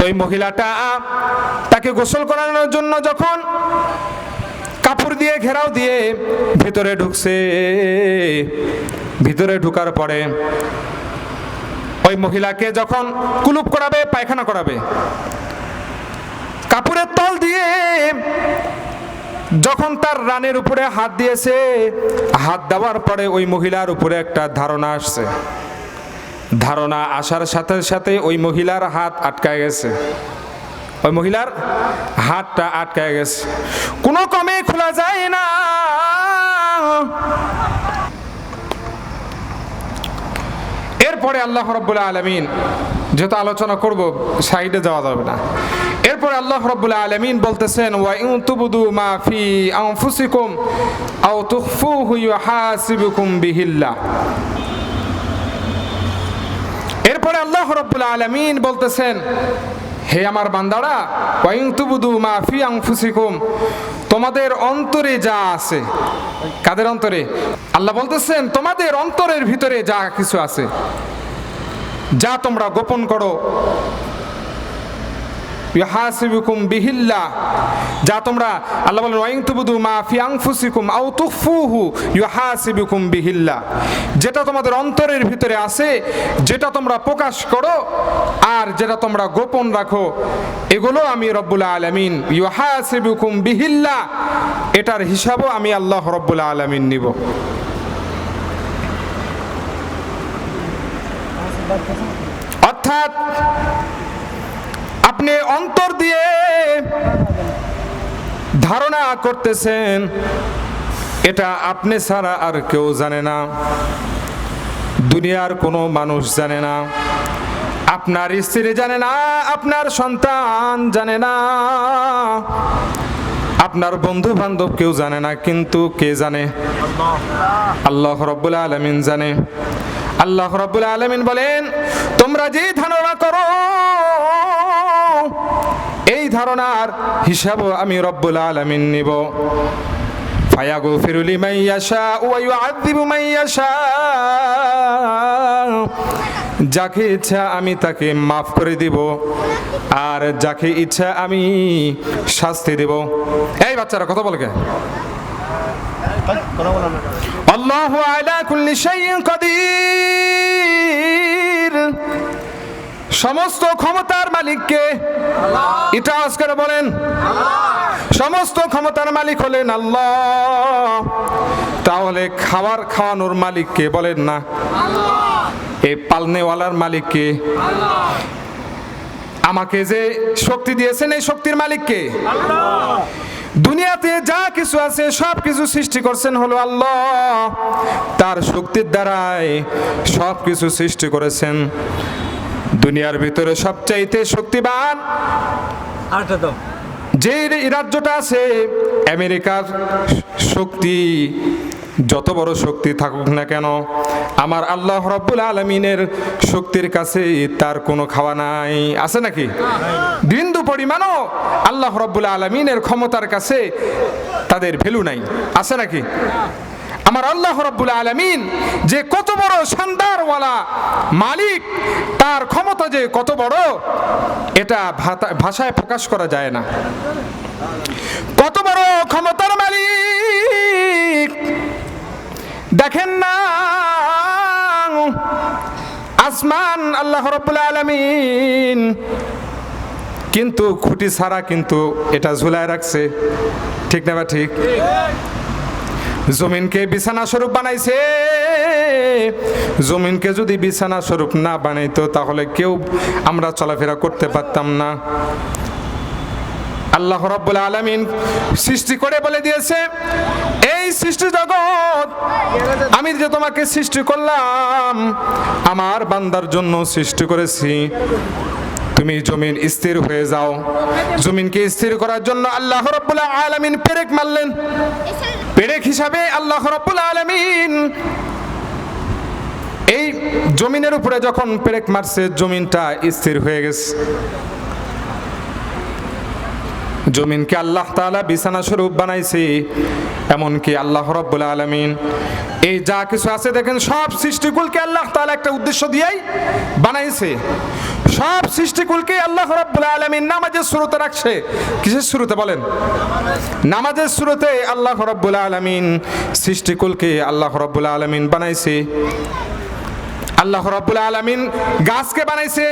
তো ওই মহিলাটা তাকে গোসল করানোর জন্য যখন কাপড় দিয়ে ঘেরাও দিয়ে ভিতরে ঢুকছে। ভিতরে ঢুকার পরে ওই মহিলাকে যখন কুলুপ করাবে, পায়খানা করাবে, কাপড়ের তল দিয়ে যখন তার রানের উপরে হাত দিয়েছে, হাত দেওয়ার পরে ওই মহিলার উপরে একটা ধারণা আসছে। ধারণা আসার সাথে সাথে ওই মহিলার হাত আটকায় গেছে। ওই মহিলার হাতটা আটকায় গেছে। কোনো কমে খোলা যায় না। এরপরে আল্লাহ রব্বুল্লাহ আলমিন, যেহেতু আলোচনা করব, সাইডে যাওয়া যাবে না। এরপরে আল্লাহ রব্বুল্লাহ আলমিন বলতেছেন ওয়াইউ তুবুদু মা ফি আনফুসিকুম আও তুখফুহু ইউহাসিবুকুম বিহিল্লাহ এরপরে আল্লাহ রব্বুল আলমিন বলতেছেন, হে আমার বান্দারা ওয়াইং মাফি মা ফি আনফুসিকুম, তোমাদের অন্তরে যা আছে। কাদের অন্তরে? আল্লাহ বলতেছেন, তোমাদের অন্তরের ভিতরে যা কিছু আছে, যা তোমরা গোপন করো ইউহাসিবুকুম বিহিল্লাহ যা তোমরা আল্লাহ বলেন ওয়াইং তুবুদু মা ফি আনফুসিকুম আও তুখফুহু ইউহাসিবুকুম বিহিল্লাহ যেটা তোমাদের অন্তরের ভিতরে আছে, যেটা তোমরা প্রকাশ করো আর যেটা তোমরা গোপন রাখো, এগুলো আমি রব্বুল আলামিন, ইউহাসিবুকুম বিহিল্লাহ এটার হিসাবও আমি আল্লাহ রব্বুল আলামিন নিব। অর্থাৎ আপনি অন্তর দিয়ে ধারণা করতেছেন, এটা আপনি ছাড়া আর কেউ জানে না। দুনিয়ার কোনো মানুষ জানে না। আপনার স্ত্রী জানে না, আপনার সন্তান জানে না। আপনার বন্ধু বান্ধব কেউ জানে না, কিন্তু কে জানে? আল্লাহ রব্বুল আলমিন জানে। আল্লাহ রব্বুল আলমিন বলেন, তোমরা যে ধারণা করো এই ধারণার হিসাবও আমি রব্বুল আলমিন নিব। ফায়াগফিরু লিমান ইয়াশা ওয়া ইউআযযিবু মান ইয়াশা। যাকে ইচ্ছা আমি তাকে মাফ করে দিব। আর যাকে ইচ্ছা আমি শাস্তি দেব। এই বাচ্চারা, কথা বলকে আল্লাহু আলা কুল্লি শাইইন কাদির। সমস্ত ক্ষমতার মালিককে, এটা আজকের বলেন, সমস্ত ক্ষমতার মালিক হলেন আল্লাহ। তাহলে খাবার খাওয়ানোর মালিককে বলেন না? এই পালনেওয়ালার মালিককে আমাকে যে শক্তি দিয়েছেন, এই শক্তির মালিককে দুনিয়াতে যা কিছু আছে, সব কিছু সৃষ্টি করছেন হলো আল্লাহ। তার শক্তির দ্বারাই সব কিছু সৃষ্টি করেছেন। দুনিয়ার ভিতরে সবচাইতে শক্তিবান যে রাজ্যটা আছে আমেরিকার শক্তি যত বড় শক্তি থাকুক না কেন আমার আল্লাহ রব্বুল আলমিনের শক্তির কাছে তার কোনো খাওয়া নাই। আছে নাকি? বিন্দু পরিমাণও আল্লাহ রব্বুল আলমিনের ক্ষমতার কাছে তাদের ভ্যালু নাই। আছে নাকি? আমার আল্লাহ রব্বুল আলমিন যে কত বড় শানদারওয়ালা মালিক, তার ক্ষমতা যে কত বড়, এটা ভাষায় প্রকাশ করা যায় না। কত বড় ক্ষমতার মালিক, দেখেন না, আসমান আল্লাহ রব্বুল আলমিন, কিন্তু খুঁটি ছাড়া কিন্তু এটা ঝুলায় রাখছে। ঠিক না বা ঠিক? জমিনকে বিছানা স্বরূপ বানাইছে। জমিনকে যদি বিছানা স্বরূপ না বানাইতো, তাহলে কেউ আমরা চলাফেরা করতে পারতাম না। আল্লাহ রব্বুল আলমিন সৃষ্টি করে বলে দিয়েছে, এই সৃষ্টি জগৎ, আমি যে তোমাকে সৃষ্টি করলাম, আমার বান্দার জন্য সৃষ্টি করেছি। তুমি জমিন স্থির হয়ে যাও। জমিনকে স্থির করার জন্য আল্লাহ রব্বুল আলমিন পেরেক মারলেন। পেরেক হিসাবে আল্লাহ রব্বুল আলমিন এই জমিনের উপরে যখন পেরেক মারছে, জমিনটা স্থির হয়ে গেছে। জমিনকে আল্লাহ তাআলা বিছানা স্বরূপ বানাইছে, এমনকি আল্লাহ রব্বুল আলমিন এই যা কিছু আছে দেখেন, সব সৃষ্টিকুলকে আল্লাহ তাআলা একটা উদ্দেশ্য দিয়েই বানাইছে। সব সৃষ্টিকুলকে আল্লাহ রাব্বুল আলামিন নামাজের শুরুতে রাখছে। কিসের শুরুতে বলেন? নামাজের শুরুতে আল্লাহ রাব্বুল আলামিন সৃষ্টিকুলকে আল্লাহ রাব্বুল আলামিন বানাইছে। আল্লাহ রাব্বুল আলামিন গাছকে বানাইছে।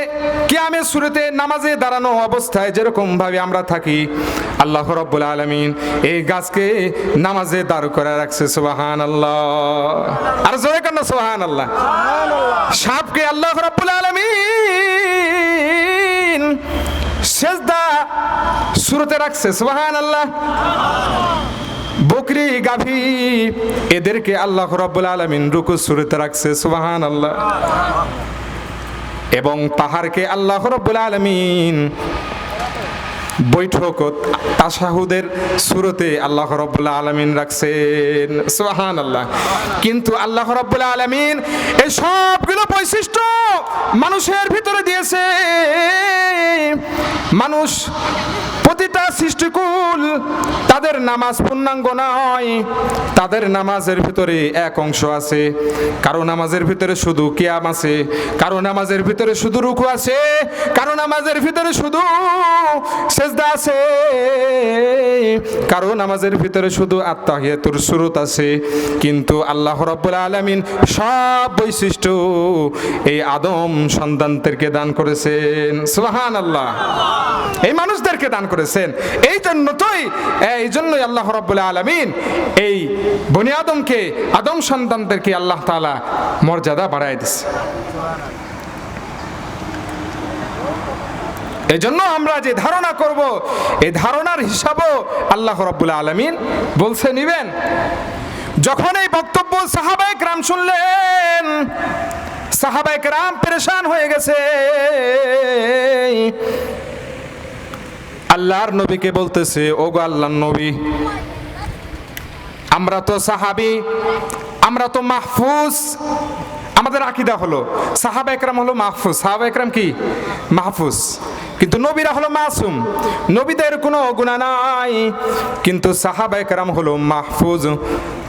কিয়ামের শুরুতে নামাজে দাঁড়ানো অবস্থায় যেরকম ভাবে আমরা থাকি, আল্লাহ রাব্বুল আলামিন এই গাছকে নামাজে দাঁড় করে রাখছে, সুবহানাল্লাহ। আর জোরে কেন সুবহানাল্লাহ। সাপকে আল্লাহ রাব্বুল আলামিন সেজদা শুরুতে রাখছে, সুবহানাল্লাহ। বকরি, গাভী, এদেরকে আল্লাহ রব্বুল আলমিন রুকু শুরুতে রাখছে সোহান আল্লাহ এবং পাহাড়কে আল্লাহ রব্বুল আলামিন বৈঠক ও তাসাহুদের শুরুতে আল্লাহ রব্বুল্লাহ আলমিন রাখছেন। সোহান আল্লাহ কিন্তু আল্লাহ রব্বুল্লাহ আলমিন এই সবগুলো বৈশিষ্ট্য মানুষের ভিতরে দিয়েছে। মানুষ প্রতিটা সৃষ্টিকুল, তাদের নামাজ পূর্ণাঙ্গ নয়, তাদের নামাজের ভিতরে এক অংশ আছে। কারও নামাজের ভিতরে শুধু কিয়াম আছে, কারও নামাজের ভিতরে শুধু রুকু আছে, কারও নামাজের ভিতরে শুধু সেজদা আছে, কারও নামাজের ভিতরে শুধু আত্মাহিয়াতুর সুরত আছে। কিন্তু আল্লাহ রাব্বুল আলামিন সব বৈশিষ্ট্য এই আদম সন্তানদেরকে দান করেছেন। সুবহান আল্লাহ এই মানুষদেরকে দান করেছেন। এই জন্য তোই এই জন্যই আল্লাহ রাব্বুল আলামিন এই বনি আদমকে, আদম সন্তানদেরকে আল্লাহ তাআলা মর্যাদা বাড়ায় দিছে। এজন্য আমরা যে ধারণা করব, এই ধারণার হিসাবও আল্লাহ রাব্বুল আলামিন বলছে, নিবেন। যখন এই বক্তব্য সাহাবায়ে রাম শুনলেন, সাহাবায়ে রাম পেরেশান হয়ে গেছে। আল্লাহর নবীকে বলতেছে ও গো আল্লাহর নবী আমরা তো সাহাবি আমরা তো মাহফুজ আমাদের আকিদা হলো সাহাবা একরাম হলো মাহফুজ। সাহাবা একরাম কি? মাহফুজ। কিন্তু নবীরা হলো মাসুম। নবীদের কোনো গুণা নাই। কিন্তু সাহাবা একরাম হলো মাহফুজ।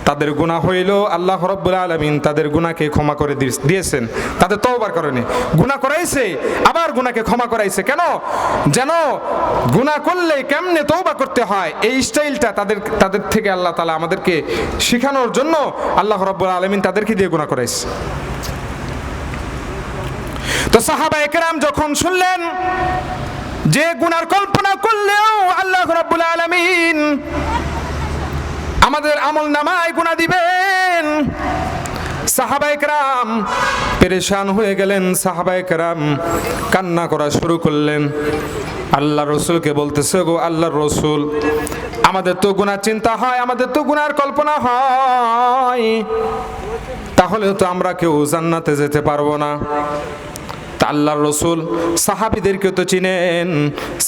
তাদের গুণা হইল আল্লাহ রব্বুল আলমিন তাদের গুণাকে ক্ষমা করে দিয়েছেন। তাদের তওবার কারণে গুণা করাইছে, আবার গুণাকে ক্ষমা করাইছে। কেন? যেন গুণা করলে কেমনে তওবা করতে হয়? এই স্টাইলটা তাদের তাদের থেকে আল্লাহ তালা আমাদেরকে শেখানোর জন্য আল্লাহ রব্বুল আলমিন তাদেরকে দিয়ে গুণা করাইছে। তো সাহাবা একরাম যখন শুনলেন যে গুনার কল্পনা করলেও আল্লাহ রাব্বুল আলামিন আমাদের আমল নামায় গুণা দিবেন, সাহাবা একরাম পেরেশান হয়ে গেলেন, সাহাবা একরাম কান্না করা শুরু করলেন। আল্লাহ রসুলকে বলতেছে, গো আল্লাহ রসুল, আমাদের তো গুনার চিন্তা হয়, আমাদের তো গুনার কল্পনা হয়। তাহলে তো আমরা কেউ জান্নাতে যেতে পারব না। তা আল্লাহর রসুল সাহাবিদেরকে তো চিনেন।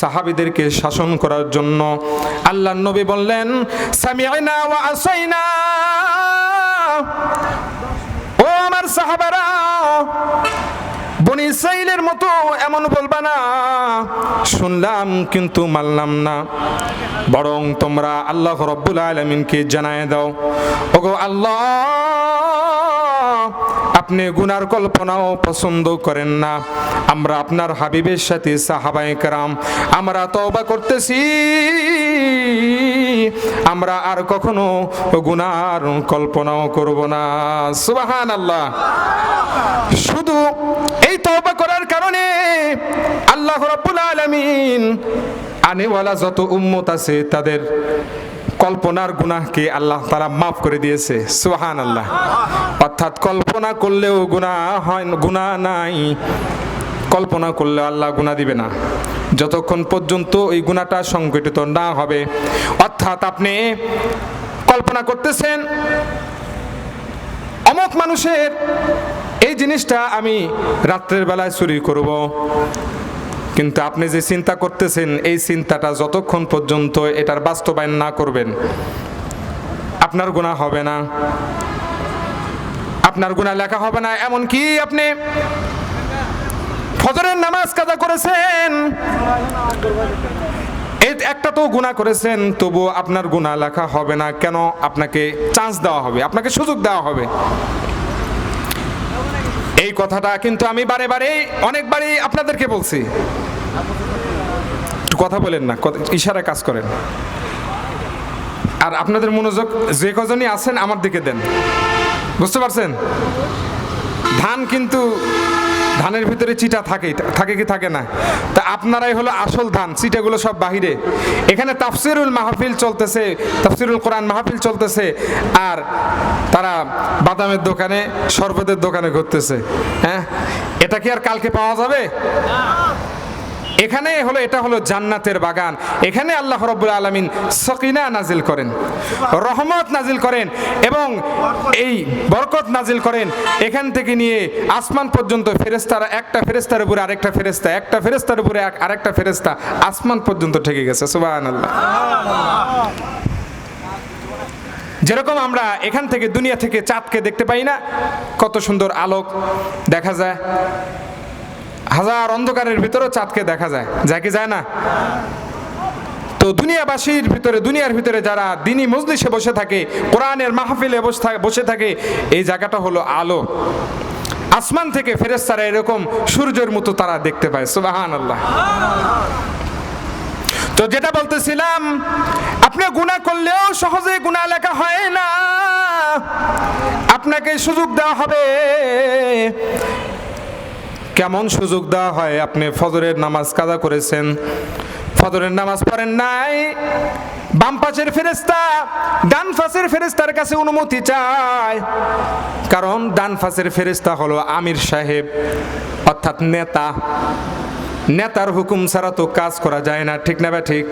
সাহাবিদেরকে শাসন করার জন্য আল্লাহ নবী বললেন, সামিআনা ওয়া আসাইনা। ও আমার সাহাবারা, বনি ইসরাইলের মতো এমন বলবা না। শুনলাম কিন্তু মানলাম না। বরং তোমরা আল্লাহ রব্বুল আলমিনকে জানায় দাও। ওগো আল্লাহ আপনি গুনার কল্পনাও পছন্দ করেন না। আমরা আপনার হাবিবের সাথে সাহাবায়ে কারাম, আমরা তওবা করতেছি। আমরা আর কখনো গুনার কল্পনাও করব না। সুবাহান আল্লাহ শুধু এই তওবা করার কারণে আল্লাহ রাব্বুল আলামিন আনেওয়ালা যত উম্মত আছে, তাদের কল্পনার গুনাহকে আল্লাহ তারা মাফ করে দিয়েছে। সুহান আল্লাহ অর্থাৎ কল্পনা করলেও গুনাহ হয় গুনাহ নাই। কল্পনা করলে আল্লাহ গুনাহ দিবে না। যতক্ষণ পর্যন্ত এই গুণাটা সংগঠিত না হবে, অর্থাৎ আপনি কল্পনা করতেছেন, অমুক মানুষের এই জিনিসটা আমি রাত্রের বেলায় চুরি করব। কিন্তু আপনি যে চিন্তা করতেছেন, এই চিন্তাটা যতক্ষণ পর্যন্ত এটার বাস্তবায়ন না করবেন, আপনার গুণা হবে না। আপনার গুণা লেখা হবে না এমন কি আপনি ফজরের নামাজ কাজা করেছেন একটা তো গুণা করেছেন তবু আপনার গুণা লেখা হবে না, কেন আপনাকে চান্স দেওয়া হবে, আপনাকে সুযোগ দেওয়া হবে? এই কথাটা কিন্তু আমি বারে বারে, অনেকবারই আপনাদেরকে বলছি। কথা বলেন না ইশারায় কাজ করেন। আর আপনাদের মনোযোগ যে কজনই আছেন আমার দিকে দেন। বুঝতে পারছেন? ধান কিন্তু ধানের ভিতরে চিটা থাকে থাকে কি থাকে না। তা আপনারাই হলো আসল ধান, চিটাগুলো সব বাহিরে। এখানে তাফসিরুল মাহফিল চলতেছে, তাফসিরুল কোরআন মাহফিল চলতেছে, আর তারা বাদামের দোকানে, শরবতের দোকানে ঘুরতেছে। হ্যাঁ? এটা কি আর কালকে পাওয়া যাবে? এখানে হলো, এটা হলো জান্নাতের বাগান। এখানে আল্লাহ রব্বুল আলমিন সকিনা নাজিল করেন, রহমত নাজিল করেন এবং এই বরকত নাজিল করেন। এখান থেকে নিয়ে আসমান পর্যন্ত ফেরেস্তারা একটা ফেরেস্তার উপরে আরেকটা ফেরেস্তা একটা ফেরেস্তার উপরে আরেকটা ফেরেস্তা আসমান পর্যন্ত ঠেকে গেছে সুবাহ আল্লাহ যেরকম আমরা এখান থেকে দুনিয়া থেকে চাঁদকে দেখতে পাই না, কত সুন্দর আলোক দেখা যায়। হাজার অন্ধকারের ভিতরেও চাঁদকে দেখা যায়। যায় কি যায় না? তো দুনিয়াবাসীর ভিতরে, দুনিয়ার ভিতরে যারা দিনী মজলিসে বসে থাকে, কোরআনের মাহফিলে বসে থাকে এই জায়গাটা হলো আলো। আসমান থেকে ফেরেস্তারা এরকম সূর্যের মতো তারা দেখতে পায় সুবাহান আল্লাহ তো যেটা বলতেছিলাম, আপনি গুনাহ করলেও সহজে গুনাহ লেখা হয় না। আপনাকে সুযোগ দেওয়া হবে। কেমন সুযোগ দেওয়া হয়? আপনি ফজরের নামাজ কাজা করেছেন। ফজরের নামাজ পড়েন নাই। বাম পাশের ফেরেস্তা ডান পাশের ফেরেস্তার কাছে অনুমতি চায়। কারণ ডান পাশের ফেরেস্তা হলো আমির সাহেব, অর্থাৎ নেতা। নেতার হুকুম ছাড়া তো কাজ করা যায় না, ঠিক না ঠিক?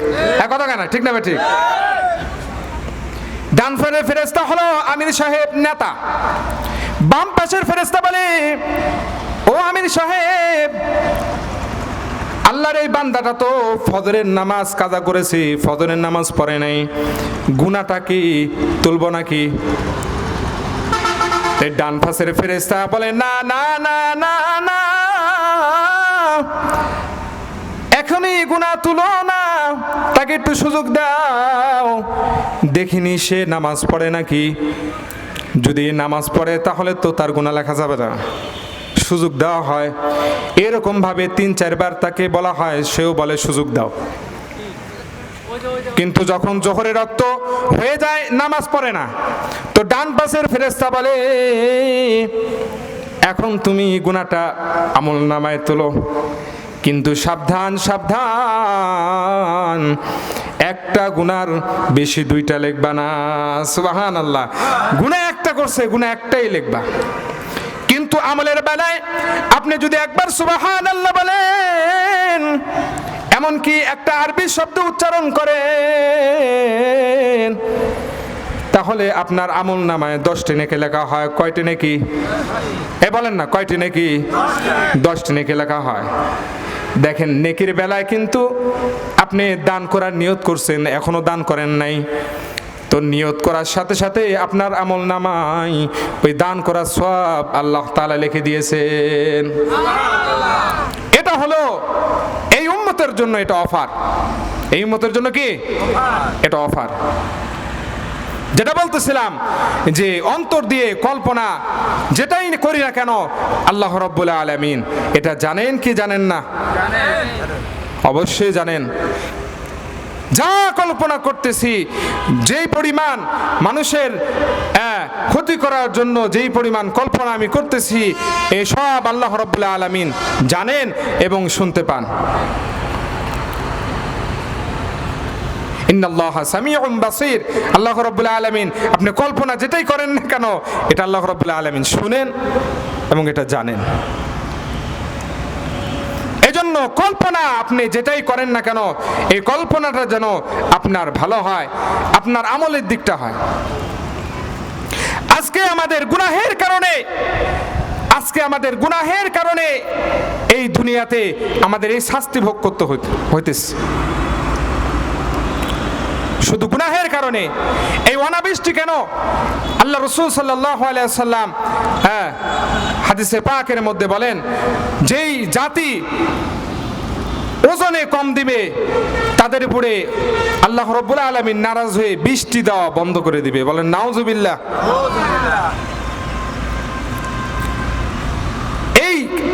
কথা কেন ঠিক না ঠিক? ডান পাশের ফেরেস্তা হলো আমির সাহেব নেতা। বাম পাশের ফেরেস্তা বলে ও আমির সাহেব, আল্লাহর এই বান্দাটা তো ফজরের নামাজ কাজা করেছি, ফজরের নামাজ পড়ে নাই। গুনাটা কি তুলব নাকি? এই ডান পাশের ফেরেস্তা বলে, না না না না না, এখনই গুণা তুলো না, তাকে একটু সুযোগ দাও। দেখিনি সে নামাজ পড়ে নাকি? যদি নামাজ পড়ে তাহলে তো তার গুণা লেখা যাবে না। সুযোগ দেওয়া হয়। এরকম ভাবে তিন, চারবার তাকে বলা হয়, সেও বলে, সুযোগ দাও। কিন্তু যখন জোহরের রক্ত হয়ে যায়, নামাজ পড়ে না। তো ডান পাশের ফেরেস্তা বলে, এখন তুমি গুণাটা আমল নামায় তোলো। কিন্তু সাবধান সাবধান, একটা গুনার বেশি দুইটা লিখবা না। সুবাহান আল্লাহ গুণা একটা করছে গুণা একটাই লিখবা। কিন্তু আমলের বেলায় আপনি যদি একবার সুবাহান আল্লাহ বলেন, এমনকি একটা আরবি শব্দ উচ্চারণ করেন, তাহলে আপনার আমল নামায় দশটি নেকে লেখা হয়, কয়টি নেকি? এ বলেন না, কয়টি নেকি? দশটি নেকি লেখা হয়। দেখেন, নেকির বেলায় কিন্তু আপনি দান করার নিয়ত করছেন, এখনও দান করেন নাই। তো নিয়ত করার সাথে সাথে আপনার আমল নামাই ওই দান করার সব আল্লাহ তালা লিখে দিয়েছেন। এটা হলো এই উম্মতের জন্য এটা অফার। এই উম্মতের জন্য কি? এটা অফার। যেটা বলতেছিলাম যে অন্তর দিয়ে কল্পনা যেটাই করি না কেন, আল্লাহ রব্বুল আলামিন এটা জানেন কি জানেন না? অবশ্যই জানেন। যা কল্পনা করতেছি, যেই পরিমাণ মানুষের ক্ষতি করার জন্য যেই পরিমাণ কল্পনা আমি করতেছি এই সব আল্লাহ রব্বুল্লাহ আলমিন জানেন এবং শুনতে পান। আল্লাহ রাব্বুল আলামিন, আপনি কল্পনা যেটাই করেন না কেন, এটা আল্লাহ রাব্বুল আলামিন শুনেন এবং এটা জানেন। এজন্য কল্পনা আপনি যেটাই করেন না কেন, এই কল্পনাটা যেন আপনার ভালো হয়, আপনার আমলের দিকটা হয়। আজকে আমাদের গুনাহের কারণে, আজকে আমাদের গুনাহের কারণে এই দুনিয়াতে আমাদের এই শাস্তি ভোগ করতে হইতেছে। শুধু গুনাহের কারণে, এই অনাবৃষ্টি কেন? আল্লাহ রসুল সাল্লাহ সাল্লাম হ্যাঁ হাদিসে পাকের মধ্যে বলেন, যেই জাতি ওজনে কম দিবে, তাদের উপরে আল্লাহ রব্বুল আলমিন নারাজ হয়ে বৃষ্টি দেওয়া বন্ধ করে দিবে। বলেন, নাউজুবিল্লাহ।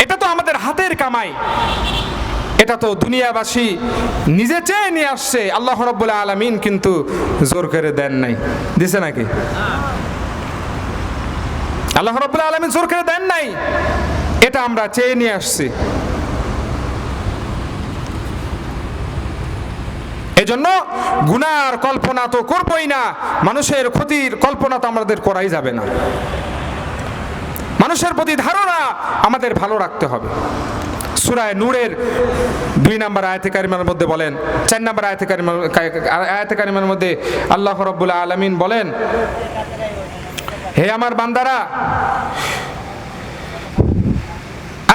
এটা তো আমাদের হাতের কামাই। এটা তো দুনিয়াবাসী নিজে চেয়ে নিয়ে আসছে, আল্লাহ রব্বুল্লাহ আলমিন কিন্তু জোর করে দেন নাই। দিছে নাকি? আল্লাহ রব্বুল্লাহ আলমিন জোর করে দেন নাই। এটা আমরা চেয়ে নিয়ে আসছি। এজন্য গুনার কল্পনা তো করবই না, মানুষের ক্ষতির কল্পনা তো আমাদের করাই যাবে না। মানুষের প্রতি ধারণা আমাদের ভালো রাখতে হবে। সুরায় নূরের দুই নম্বর আয়তে কারিমার মধ্যে বলেন, চার নম্বর আয়তে কারিমার আয়তে কারিমার মধ্যে আল্লাহ রব্বুল্লাহ আলমিন বলেন, হে আমার বান্দারা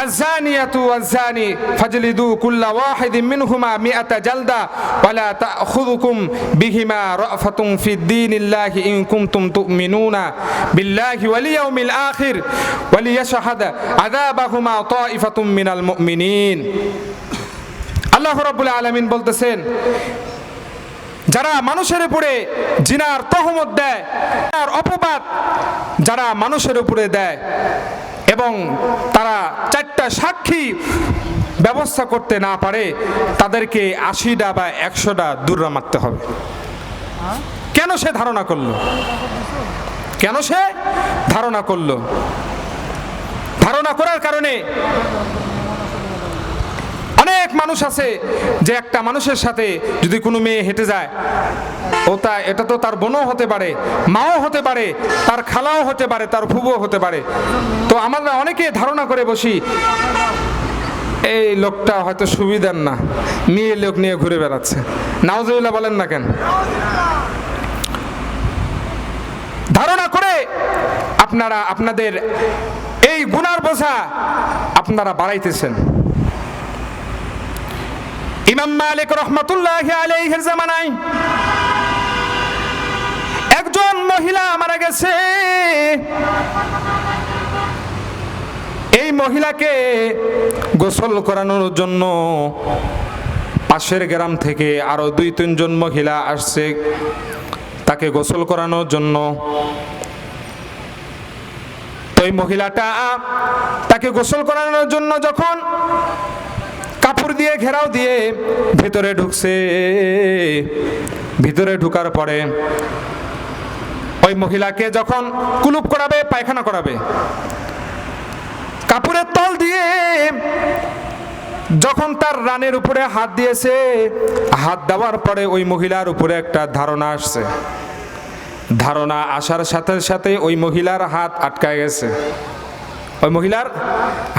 الزانية والزاني فاجلدوا كل واحد منهما مئة جلدة ولا تأخذكم بهما رأفة في الدين الله إن كنتم تؤمنون بالله واليوم الآخر وليشهد عذابهما طائفة من المؤمنين আল্লাহ রাব্বুল আলামিন বলতেছেন যারা মানুষের উপরে জিনার তহমত দেয় আর অপবাদ যারা মানুষের উপরে দেয় এবং তারা চারটা সাক্ষী ব্যবস্থা করতে না পারে, তাদেরকে আশিটা বা একশোটা দূররা মারতে হবে। কেন সে ধারণা করল? কেন সে ধারণা করল? ধারণা করার কারণে অনেক মানুষ আছে যে একটা মানুষের সাথে যদি কোনো মেয়ে হেঁটে যায়, ও তা এটা তো তার বোনও হতে পারে, মাও হতে পারে, তার খালাও হতে পারে, তার ফুবও হতে পারে। তো আমরা অনেকে ধারণা করে বসি, এই লোকটা হয়তো সুবিধার না, মেয়ে লোক নিয়ে ঘুরে বেড়াচ্ছে। নাওজুবিল্লাহ বলেন না কেন? ধারণা করে আপনারা, আপনাদের এই গুনার বোঝা আপনারা বাড়াইতেছেন। ইমাম মালিক রহমতুল্লাহ আলাইহির জামানায় একজন মহিলা মারা গেছে। এই মহিলাকে গোসল করানোর জন্য পাশের গ্রাম থেকে আরও দুই, তিনজন মহিলা আসছে। তাকে গোসল করানোর জন্য। তো এই মহিলাটা তাকে গোসল করানোর জন্য যখন কাপড় দিয়ে ঘেরাও দিয়ে ভিতরে ঢুকছে। ভিতরে ঢুকার পরে ওই মহিলাকে যখন কুলুপ করাবে, পায়খানা করাবে, কাপড়ের তল দিয়ে যখন তার রানের উপরে হাত দিয়েছে, হাত দেওয়ার পরে ওই মহিলার উপরে একটা ধারণা আসছে। ধারণা আসার সাথে সাথে ওই মহিলার হাত আটকায় গেছে। ওই মহিলার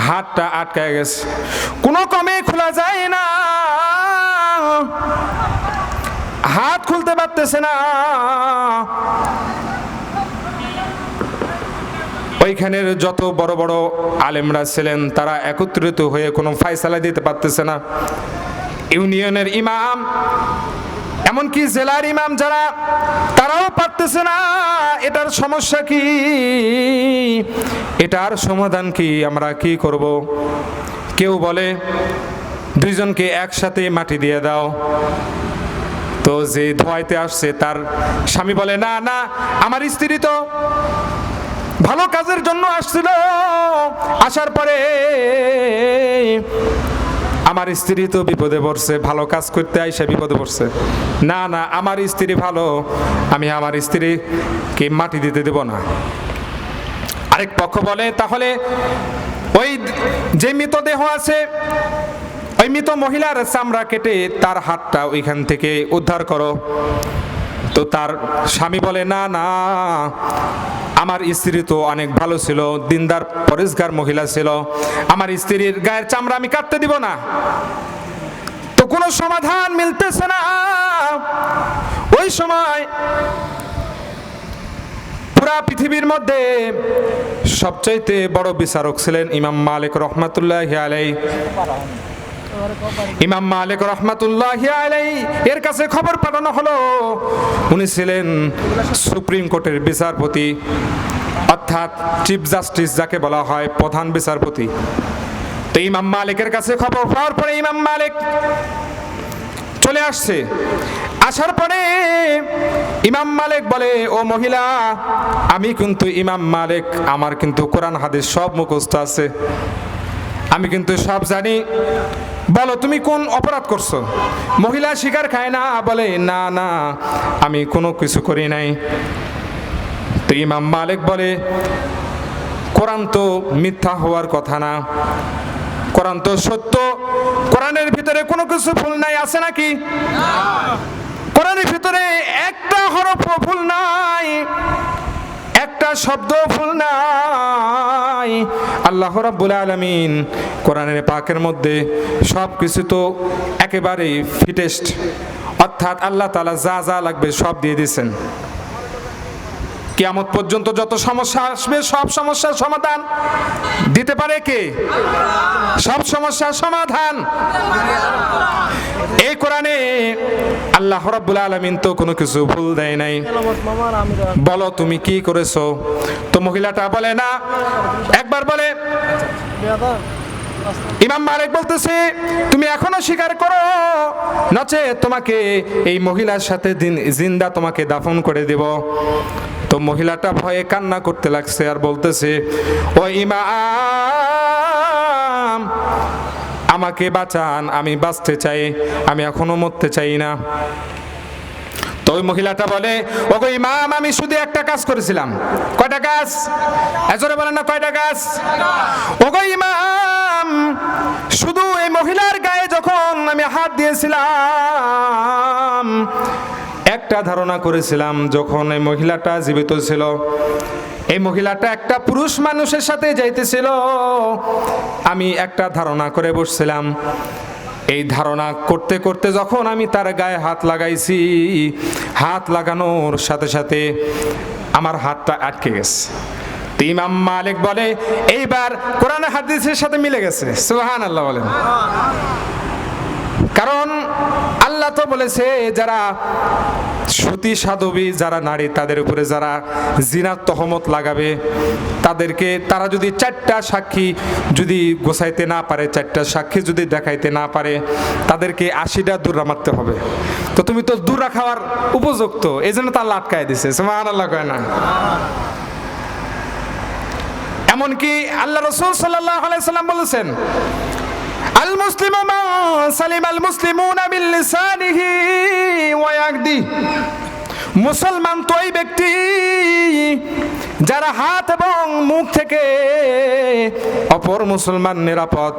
হাতটা আটকায় গেছে। কোনো কমে খোলা যায় না। হাত খুলতে পারতেছে না। ওইখানের যত বড় বড় আলেমরা ছিলেন, তারা একত্রিত হয়ে কোনো ফায়সালা দিতে পারতেছে না। ইউনিয়নের ইমাম এমনকি জেলার ইমাম যারা, তারাও পারতেছে না, এটার সমস্যা কি? এটার সমাধান কি? আমরা কি করব? কেউ বলে, দুইজনকে একসাথে মাটি দিয়ে দাও। তো যে ধোয়াইতে আসছে, তার স্বামী বলে, না না, আমার স্ত্রী তো ভালো কাজের জন্য আসছিল। আসার পরে আমার স্ত্রী তো বিপদে পড়ছে, ভালো কাজ করতে আইসে বিপদে পড়ছে। না না, আমার স্ত্রী ভালো, আমি আমার স্ত্রীকে মাটি দিতে দেব না। আরেক পক্ষ বলে, তাহলে ওই যে মৃতদেহ আছে, ওই মৃত মহিলার চামড়া কেটে তার হাতটা ওইখান থেকে উদ্ধার করো। তো তার স্বামী বলে, না না, আমার স্ত্রী তো অনেক ভালো ছিল, দিনদার, পরিষ্কার মহিলা ছিল। আমার স্ত্রীর গায়ের চামড়া আমি কাটতে দিব না। তো কোনো সমাধান মিলতেছে না। ওই সময় পুরা পৃথিবীর মধ্যে সবচাইতে বড় বিচারক ছিলেন ইমাম মালিক রহমাতুল্লাহ আলাই ইমাম মালিক রহমাতুল্লাহ আলাই এর কাছে খবর পাঠানো হলো। উনি ছিলেন সুপ্রিম কোর্টের বিচারপতি, অর্থাৎ চিফ জাস্টিস যাকে বলা হয় প্রধান বিচারপতি। তো ইমাম মালিকের কাছে খবর পাওয়ার পরে ইমাম মালিক চলে আসছে। আসার পরে ইমাম মালিক বলে, ও মহিলা, আমি কিন্তু ইমাম মালিক, আমার কিন্তু কোরআন হাদিস সব মুখস্থ আছে। আমি কিন্তু সব জানি। বলো তুমি কোন অপরাধ করছ? মহিলা শিকার খায় না বলে না না আমি কোনো কিছু করি নাই। তো ইমাম মালিক বলে কোরআন তো মিথ্যা হওয়ার কথা না। কোরআন তো সত্য। কোরআনের ভিতরে কোনো কিছু ভুল নাই আছে নাকি? কোরআনের ভিতরে একটা হরফ ভুল নাই। একটা শব্দ ভুল নাই। আল্লাহ রাব্বুল আলামিন কোরআনের পাকের মধ্যে সব কিছু তো একেবারেই ফিটেস্ট অর্থাৎ আল্লাহ তালা যা যা লাগবে সব দিয়ে দিয়েছেন। কিয়ামত পর্যন্ত যত সমস্যা আসবে, সব সমস্যার সমাধান দিতে পারে কে? সব সমস্যার সমাধান। এই কোরআনে আল্লাহ রাব্বুল আলামিন তো কোনো কিছু ভুল দেয় নাই। বলো, তুমি কি করেছ? তো মহিলাটা বলে, না। একবার বলে ইমাম মালিক বলতেছে, তুমি এখনও স্বীকার করো, নচে তোমাকে এই মহিলার সাথে জিন্দা তোমাকে দাফন করে দেব। তো মহিলাটা ভয়ে কান্না করতে লাগছে আর বলতেছে, ও ইমাম, আমাকে বাঁচান, আমি বাঁচতে চাই, আমি এখনও মরতে চাই না। ওই মহিলাটা বলে, ওগো ইমাম, আমি শুধু একটা কাজ করেছিলাম। কয়টা কাজ? এজরে বলেন না, কয়টা কাজ? ওগো ইমাম, শুধু এই মহিলার গায়ে যখন আমি হাত দিয়েছিলাম, একটা ধারণা করেছিলাম যখন এই মহিলাটা জীবিত ছিল। এই মহিলাটা একটা পুরুষ মানুষের সাথে যাইতেছিল। আমি একটা ধারণা করে বসছিলাম এই ধারণা করতে করতে যখন আমি তার গায়ে হাত লাগাইছি, হাত লাগানোর সাথে সাথে আমার হাতটা আটকে গেছে। ইমাম মালিক বলে, এইবার কোরআন হাদিসের সাথে মিলে গেছে। সুহান আল্লাহ বলেন। কারণ আল্লাহ তো বলেছে, যারা সতী সাধবী, যারা নারী, তাদের উপরে যারা জিনার তহমত লাগাবে, তাদেরকে তারা যদি চারটা সাক্ষী যদি গোছাইতে না পারে, চারটা সাক্ষী যদি দেখাইতে না পারে, তাদেরকে আশিটা দূরা মারতে হবে। তো তুমি তো দূরা খাওয়ার উপযুক্ত এই জন্য তার লাটকায় দিছে সুমান আল্লাহ কয় না। এমনকি আল্লাহ রসুল সাল্লাহ আলাইসাল্লাম বলেছেন আল মুসলিম সালিম আল মুসলিমুন বিল মুসলমান তো ওই ব্যক্তি যারা হাত এবং মুখ থেকে অপর মুসলমান নিরাপদ,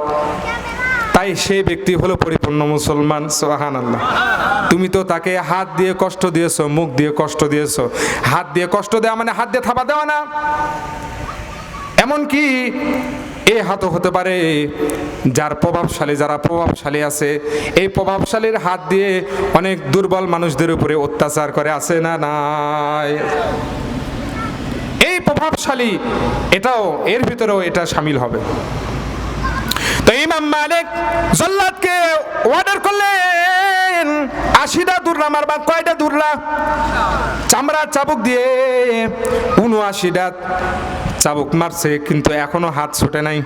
তাই সেই ব্যক্তি হলো পরিপূর্ণ মুসলমান সোহান আল্লাহ তুমি তো তাকে হাত দিয়ে কষ্ট দিয়েছ, মুখ দিয়ে কষ্ট দিয়েছ। হাত দিয়ে কষ্ট দেওয়া মানে হাত দিয়ে থাবা দেওয়া না। এমনকি এ হাতও হতে পারে। যার প্রভাবশালী, যারা প্রভাবশালী আছে, এই প্রভাবশালীর হাত দিয়ে অনেক দুর্বল মানুষদের উপরে অত্যাচার করে, আছে না নাই? এই প্রভাবশালী, এটাও, এর ভিতরেও এটা সামিল হবে। তো ইমাম মালিক জল্লাদকে অর্ডার করলেন। আশিটা দুর্রা মারবা কয়টা দুর্রা চামড়ার চাবুক দিয়ে উনআশিটা চাবুক মারছে, কিন্তু এখনও হাত ছুটে নাই।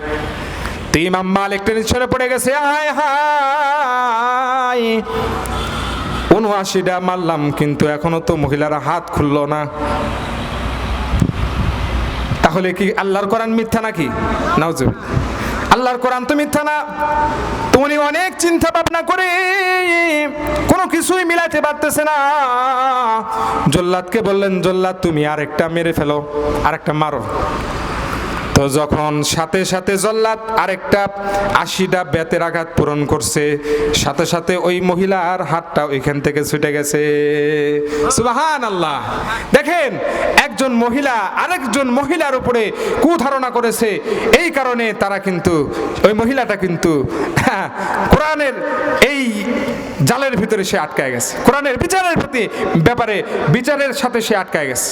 তো ইমাম মালিক টেনশনে পড়ে গেছে আয় হায়। উনআশিটা মারলাম, কিন্তু এখনও তো মহিলারা হাত খুললো না। তাহলে কি আল্লাহর কোরআন মিথ্যা নাকি? নাউজুবিল্লাহ আল্লাহর কোরআন তো মিথ্যা না। উনি অনেক চিন্তা ভাবনা করে কোনো কিছুই মিলাইতে পারতেছে না। জল্লাদকে বললেন, জল্লাদ, তুমি আরেকটা মেরে ফেলো, আরেকটা মারো। তো যখন সাথে সাথে জল্লাদ আরেকটা আশিটা বেতের আঘাত পূরণ করছে, সাথে সাথে ওই মহিলার হাতটা ওইখান থেকে ছুটে গেছে। সুবাহান আল্লাহ দেখেন, একজন মহিলা আরেকজন মহিলার উপরে কুধারণা করেছে। এই কারণে তারা কিন্তু, ওই মহিলাটা কিন্তু কোরআনের এই জালের ভিতরে সে আটকায় গেছে। কোরআনের বিচারের প্রতি ব্যাপারে, বিচারের সাথে সে আটকায় গেছে।